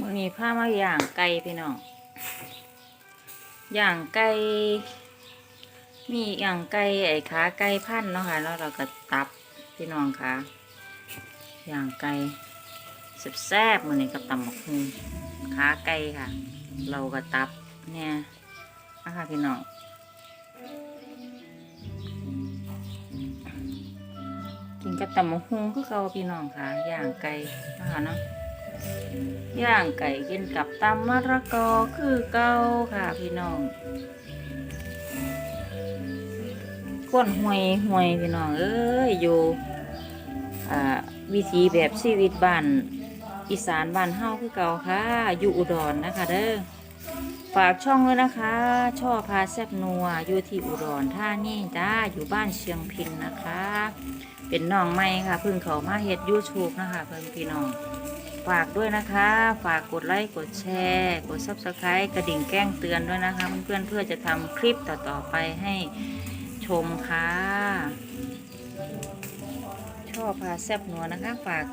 มันมีผ้ามาย่างไก่พี่น้องย่างไก่มีย่างไก่ไอ้ขาไก่พันเนาะค่ะแล้วเราก็ตับพี่น้องค่ะย่างไก่แซ่บๆมันนี่ก็ตำบักหุ่งขาไก่ค่ะ เราก็ตับเนี่ยนะคะพี่น้องกินกับตำบักหุ่งคือเก่าพี่น้องค่ะย่างไก่นะคะเนาะ ย่างไก่กินกับตำมะระกอคือเก่าค่ะพี่น้องก้นห่วยห่วยพี่น้องเอ้ยอยู่วิถีแบบชีวิตบ้านอีสานบ้านเฮาคือเก่าค่ะ อยู่อุดรนะคะเด้อฝากช่องด้วยนะคะ ช่อพาแซบนัวอยู่ที่อุดรท่านี่จ้าอยู่บ้านเชียงพินนะคะ เป็นน้องใหม่ค่ะเพิ่งเขามาเฮ็ดยูทูบนะคะเพิ่นพี่น้อง ฝากด้วยนะคะ ฝากกดไลค์กดแชร์ กด subscribe กระดิ่งแจ้งเตือนด้วยนะคะเพื่อนๆเพื่อจะทำคลิปต่อๆไปให้ชมค่ะ ชอบพาแซบนัวนะคะ ฝาก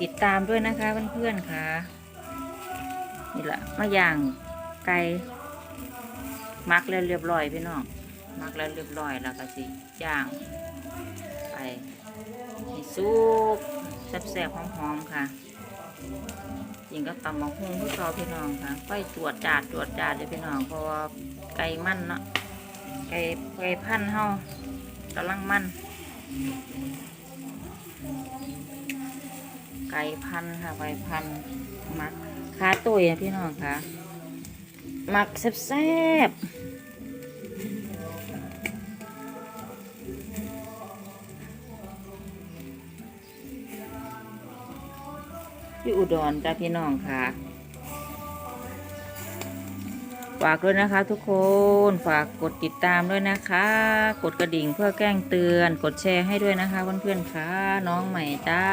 ติดตามด้วยนะคะเพื่อนๆค่ะ นี่แหละมาย่างไก่มักแล้วเรียบร้อยพี่น้องมักแล้วเรียบร้อยแล้วก็สิย่างไปให้ซุปแซ่บๆหอมๆค่ะ ยิงก็ตำมะฮุ่งที่เราพี่น้องค่ะไฟตรวจจาดตรวจจาดเลยพี่น้องเพราะว่าไก่มันเนาะไก่ไก่พันเฮากำลังมันไก่พันค่ะไก่พันมักขาตุยอะพี่น้องค่ะมักแซ่บๆ อยู่อุดรจ้าพี่น้องค่ะฝากด้วยนะคะทุกคนฝากกดติดตามด้วยนะคะ กดกระดิ่งเพื่อแจ้งเตือน กดแชร์ให้ด้วยนะคะเพื่อนๆค่ะน้องใหม่จ้า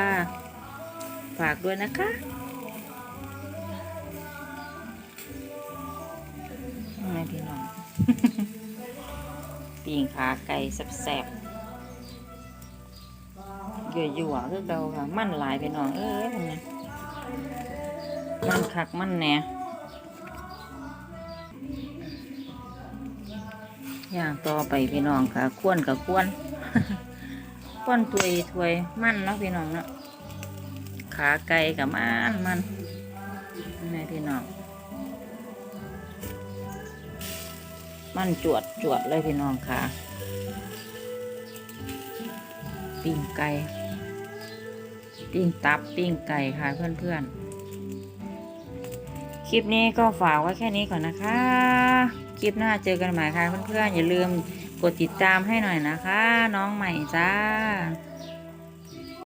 ฝากด้วยนะคะไงพี่น้องปีงขาไก่แซ่บๆเยื่อๆคือเดาค่ะ มั่นหลายพี่น้องเอ้ยพวกนี้ มันคักมันแหน่ย่างต่อไปพี่น้องค่ะควนกับควนควนถวยถวยมันเนาะพี่น้องเนาะขาไก่กับมันมันนี่พี่น้องมันจวดจวดเลยพี่น้องค่ะปิ้งไก่ ปิ้งตับปิ้งไก่ค่ะเพื่อนๆ คลิปนี้ก็ฝากไว้แค่นี้ก่อนนะคะ คลิปหน้าเจอกันใหม่ค่ะเพื่อนๆ อย่าลืมกดติดตามให้หน่อยนะคะ น้องใหม่จ้า